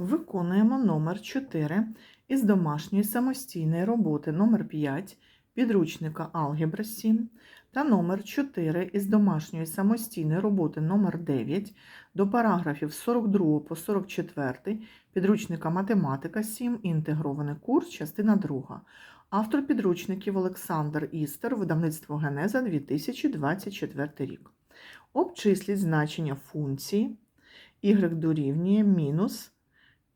Виконуємо номер 4 із домашньої самостійної роботи номер 5 підручника Алгебра 7 та номер 4 із домашньої самостійної роботи номер 9 до параграфів 42 по 44 підручника Математика 7 інтегрований курс, частина 2. Автор підручників Олександр Істер, видавництво Генеза 2024 рік. Обчисліть значення функції y дорівнює мінус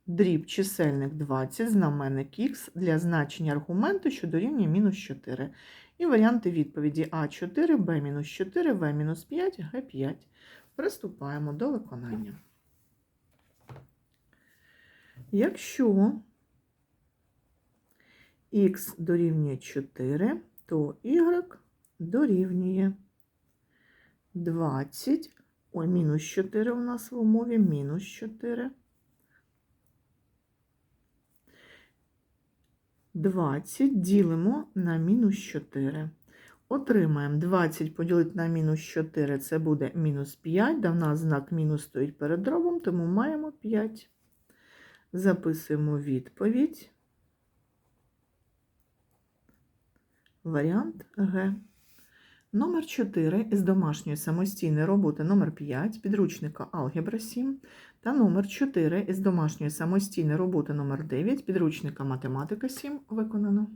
дріб чисельник 20, знаменник х для значення аргументу, що дорівнює мінус 4. І варіанти відповіді А4, Б-4, В-5, Г5. Приступаємо до виконання. Якщо х дорівнює 4, то y дорівнює 20. Ой, мінус 4 у нас в умові, мінус 4. 20 ділимо на мінус 4. Отримаємо 20 поділити на мінус 4, це буде мінус 5, да в нас знак мінус стоїть перед дробом, тому маємо 5. Записуємо відповідь. Варіант Г. Номер 4 із домашньої самостійної роботи. Номер 5 підручника Алгебра 7 та номер 4 із домашньої самостійної роботи. Номер 9 підручника Математика 7 виконано.